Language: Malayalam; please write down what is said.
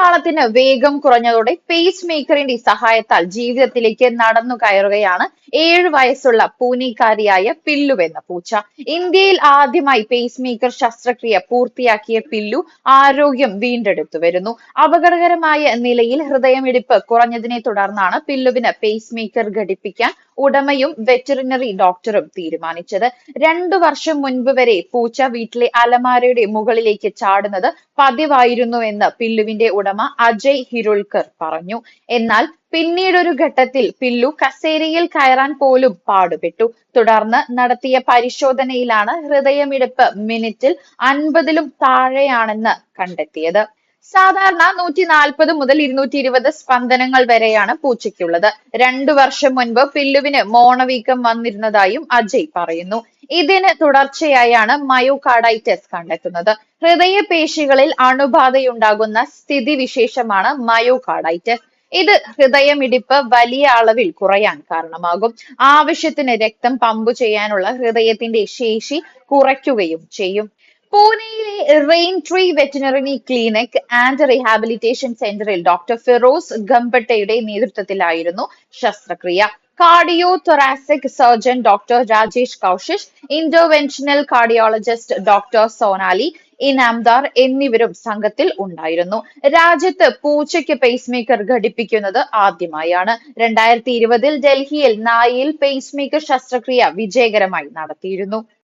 ഹൃദയതാളത്തിന് വേഗം കുറഞ്ഞതോടെ പേസ് മേക്കറിന്റെ സഹായത്താൽ ജീവിതത്തിലേക്ക് നടന്നു കയറുകയാണ് ഏഴ് വയസ്സുള്ള പൂനെക്കാരിയായ പില്ലു എന്ന പൂച്ച. ഇന്ത്യയിൽ ആദ്യമായി പേസ് മേക്കർ ശസ്ത്രക്രിയ പൂർത്തിയാക്കിയ പില്ലു ആരോഗ്യം വീണ്ടെടുത്തു വരുന്നു. അപകടകരമായ നിലയിൽ ഹൃദയമിടിപ്പ് കുറഞ്ഞതിനെ തുടർന്നാണ് പില്ലുവിന് പേസ് മേക്കർ ഘടിപ്പിക്കാൻ ഉടമയും വെറ്ററിനറി ഡോക്ടറും തീരുമാനിച്ചത്. രണ്ടു വർഷം മുൻപ് വരെ പൂച്ച വീട്ടിലെ അലമാരയുടെ മുകളിലേക്ക് ചാടുന്നത് പതിവായിരുന്നുവെന്ന് പില്ലുവിന്റെ ഉടമ അജയ് ഹിരുൾക്കർ പറഞ്ഞു. എന്നാൽ പിന്നീടൊരു ഘട്ടത്തിൽ പില്ലു കസേരയിൽ കയറാൻ പോലും പാടുപെട്ടു. തുടർന്ന് നടത്തിയ പരിശോധനയിലാണ് ഹൃദയമിടിപ്പ് മിനിറ്റിൽ അൻപതിലും താഴെയാണെന്ന് കണ്ടെത്തിയത്. സാധാരണ നൂറ്റി നാൽപ്പത് മുതൽ ഇരുന്നൂറ്റി ഇരുപത് സ്പന്ദനങ്ങൾ വരെയാണ് പൂച്ചയ്ക്കുള്ളത്. രണ്ടു വർഷം മുൻപ് പില്ലുവിന് മോണവീക്കം വന്നിരുന്നതായും അജയ് പറയുന്നു. ഇതിന് തുടർച്ചയായാണ് മയോകാർഡൈറ്റസ് കണ്ടെത്തുന്നത്. ഹൃദയപേശികളിൽ അണുബാധയുണ്ടാകുന്ന സ്ഥിതിവിശേഷമാണ് മയോകാർഡൈറ്റസ്. ഇത് ഹൃദയമിടിപ്പ് വലിയ അളവിൽ കുറയാൻ കാരണമാകും. ആവശ്യത്തിന് രക്തം പമ്പ് ചെയ്യാനുള്ള ഹൃദയത്തിന്റെ ശേഷി കുറയ്ക്കുകയും ചെയ്യും. പൂനെയിലെ rain tree veterinary clinic and rehabilitation സെന്ററിൽ ഡോക്ടർ ഫിറോസ് ഗംബട്ടയുടെ നേതൃത്വത്തിലായിരുന്നു ശസ്ത്രക്രിയ. Cardio thoracic surgeon doctor Rajesh Kaushish interventional cardiologist doctor Sonali Inamdar എന്നിവരും സംഘത്തിൽ ഉണ്ടായിരുന്നു. രാജ്യത്ത് പൂച്ചയ്ക്ക് പേസ് മേക്കർ ഘടിപ്പിക്കുന്നത് ആദ്യമായാണ്. രണ്ടായിരത്തി ഇരുപതിൽ ഡൽഹിയിൽ നായയിൽ പേസ് മേക്കർ ശസ്ത്രക്രിയ വിജയകരമായി നടത്തിയിരുന്നു.